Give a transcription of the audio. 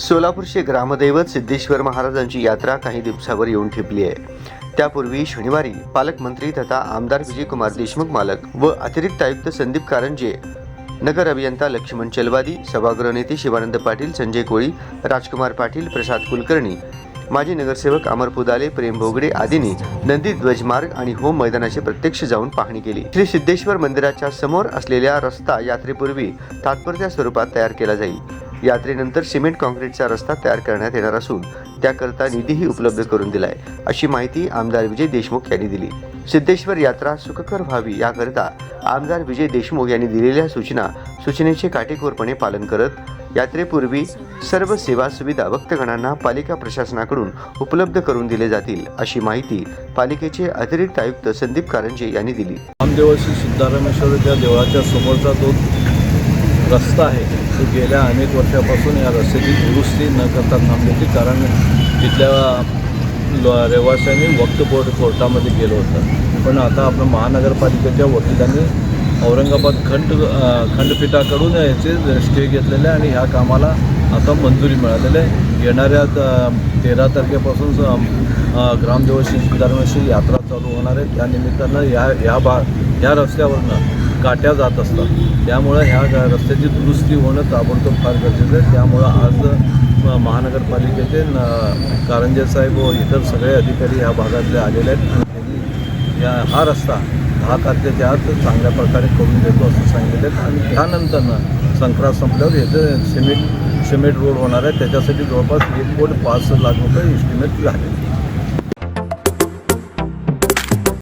सोलापूरचे ग्रामदैवत सिद्धेश्वर महाराजांची यात्रा काही दिवसावर येऊन ठेपली आहे. त्यापूर्वी शनिवारी पालकमंत्री तथा आमदार विजयकुमार देशमुख मालक व अतिरिक्त आयुक्त संदीप कारंजे नगर अभियंता लक्ष्मण चलवादी सभागृह नेते शिवानंद पाटील संजय कोळी राजकुमार पाटील प्रसाद कुलकर्णी माजी नगरसेवक अमर पुदाले प्रेम भोगडे आदींनी नंदी ध्वजमार्ग आणि होम मैदानाची प्रत्यक्ष जाऊन पाहणी केली. श्री सिद्धेश्वर मंदिराच्या समोर असलेल्या रस्ता यात्रेपूर्वी तात्पुरत्या स्वरूपात तयार केला जाईल. यात्रेनंतर सिमेंट काँक्रीटचा रस्ता तयार करण्यात येणार असून त्याकरता निधीही उपलब्ध करून दिलाय अशी माहिती आमदार विजय देशमुख यांनी दिली. सिद्धेश्वर यात्रा सुखकर व्हावी याकरता आमदार विजय देशमुख यांनी दिलेल्या सूचना सूचनेचे काटेकोरपणे पालन करत यात्रेपूर्वी सर्व सेवा सुविधा भक्तगणांना पालिका प्रशासनाकडून उपलब्ध करून दिले जातील अशी माहिती पालिकेचे अतिरिक्त आयुक्त संदीप कारंजे यांनी दिली. रामदेवाशी सिद्धारामेश्वर त्या देवळाच्या समोरचा जो रस्ता आहे. तो गेल्या अनेक वर्षापासून या रस्त्याची दुरुस्ती न करता थांबलेली कारण तिथल्या लो- रहिवाशांनी वक्त बोर्ड कोर्टामध्ये गेलं होतं. पण आता आपण महानगरपालिकेच्या वकिलांनी औरंगाबाद खंड खंडपीठाकडून याचे स्टे घेतलेले आहे आणि ह्या कामाला आता मंजुरी मिळालेली आहे. येणाऱ्या तेरा तारखेपासून ग्रामदेवशी सुधारणाशी यात्रा चालू होणार आहे. त्यानिमित्तानं या या भा ह्या रस्त्यावरनं काट्या जात असतात. त्यामुळं ह्या रस्त्याची दुरुस्ती होणं ताबडतोब फार गरजेचं आहे. त्यामुळं आज महानगरपालिकेचे न कारंजे साहेब व इतर सगळे अधिकारी ह्या भागातले आलेले आहेत. आणि त्यांनी या हा रस्ता दहा तारखेच्या आत चांगल्या प्रकारे करून देतो असं सांगितलं आहे आणि त्यानंतरनं संक्रांत संपल्यावर याचं सिमेंट सिमेंट रोड होणार आहे त्याच्यासाठी जवळपास एक कोट पाच लाख रुपये इस्टिमेट झाले.